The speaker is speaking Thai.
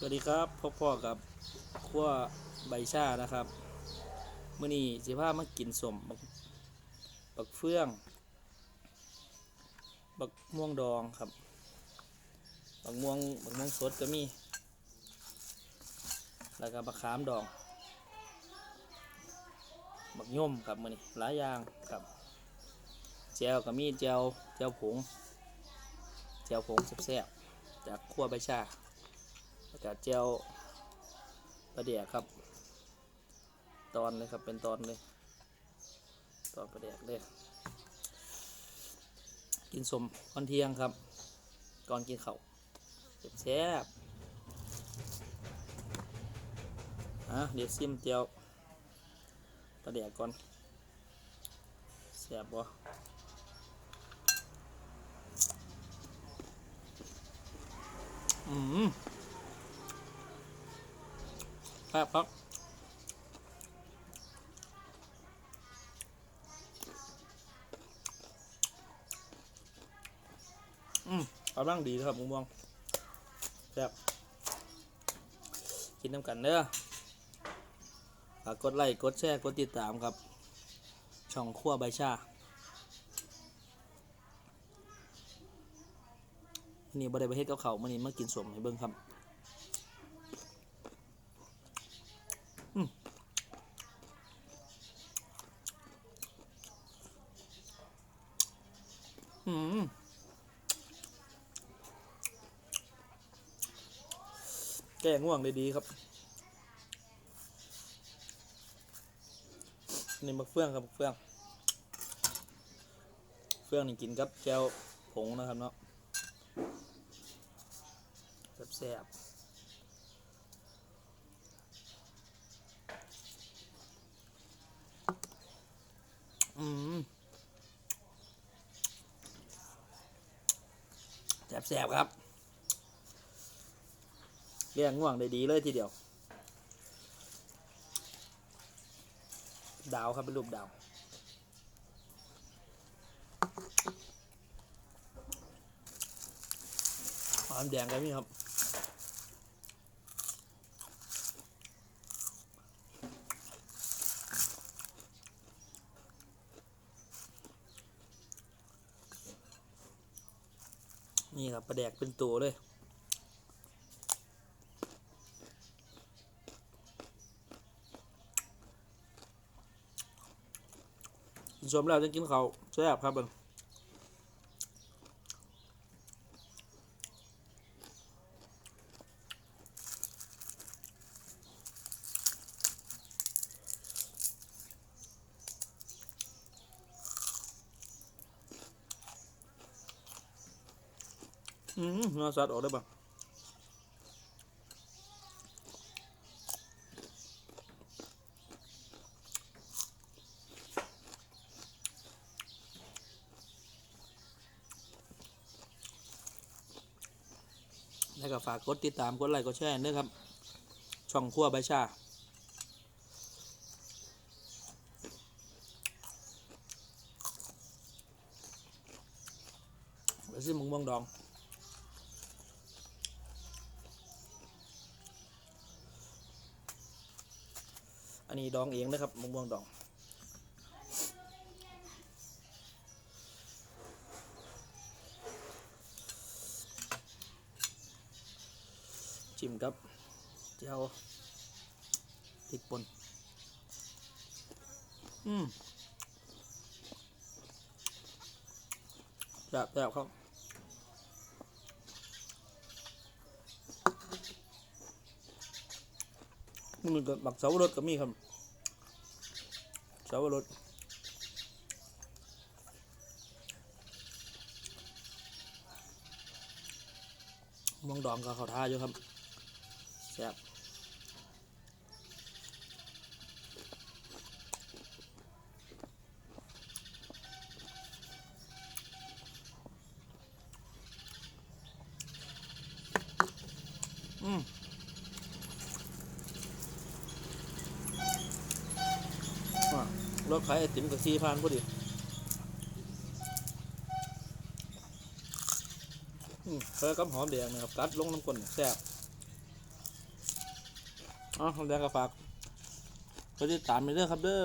สวัสดีครับพบพ่อกับขั้วใบชานะครับมื่อนี้สิพามากินสมบักบักเฟื่อง บักม่วงดองครับ บักม่วงบักม่วงสดก็มี แล้วก็บักขามดอง บักย่อมครับมื่อนี้หลายอย่างครับแจวก็มีแจวแจวผงแจวผงแซ่บๆจากขั้วใบชา แล้วก็เจียวประเดียครับ ตอนเลยครับเป็นตอนเลย ตอนประเดียเลย กินสมตอนเที่ยงครับ ก่อนกินข้าวแซ่บอะเดี๋ยวซิมเจียวประเดียก่อนแซ่บบ่อืม รับครับอืมกำลังดีครับมุมมองแซ่บกินน้ำกันเด้อฝากกดไลค์กดแชร์กดติดตามครับ ช่องขั้วใบชานนี้บริบาเฮ็ดกับเขาวมันนี้มากินสมให้เบิ่งครับ แก้ง่วงได้ดีครับนี่มะเฟืองครับมะเฟือง เฟืองนี่กินกับแก้วผงนะครับเนาะแซ่บอืม แสบครับเรียงง่วงได้ดีเลยทีเดียว ดาวครับเป็นรูปดาวหอมแดงกันนี่ครับ นี่ครับประแดกเป็นตัวเลยชมแล้วจะกินเขาแซ่บครับเบัง อืมเนื้อสัตว์ออกได้ปะแล้วก็ฝากกดติดตามกดไลค์กดแชร์ด้วยครับ ช่องขั้วใบชาไปซื้อมึงม่วงดอง อันนี้ดองเองนะครับมะม่วงดองจิ้มกับเจียวพริกป่นอืมแบบแบบครับ มันก็บักเสาวรสก็มีครับเสาวรสมองดองก็เขาท่าอยู่ครับแซ่บ รถขายไอติมกับซีพานพอดีเพิ่กับหอมแดงนะครับกัดลงน้ำก้นแซ่บอ๋อแล้วก็ฝากไปติดตามไปเด้อครับเด้อ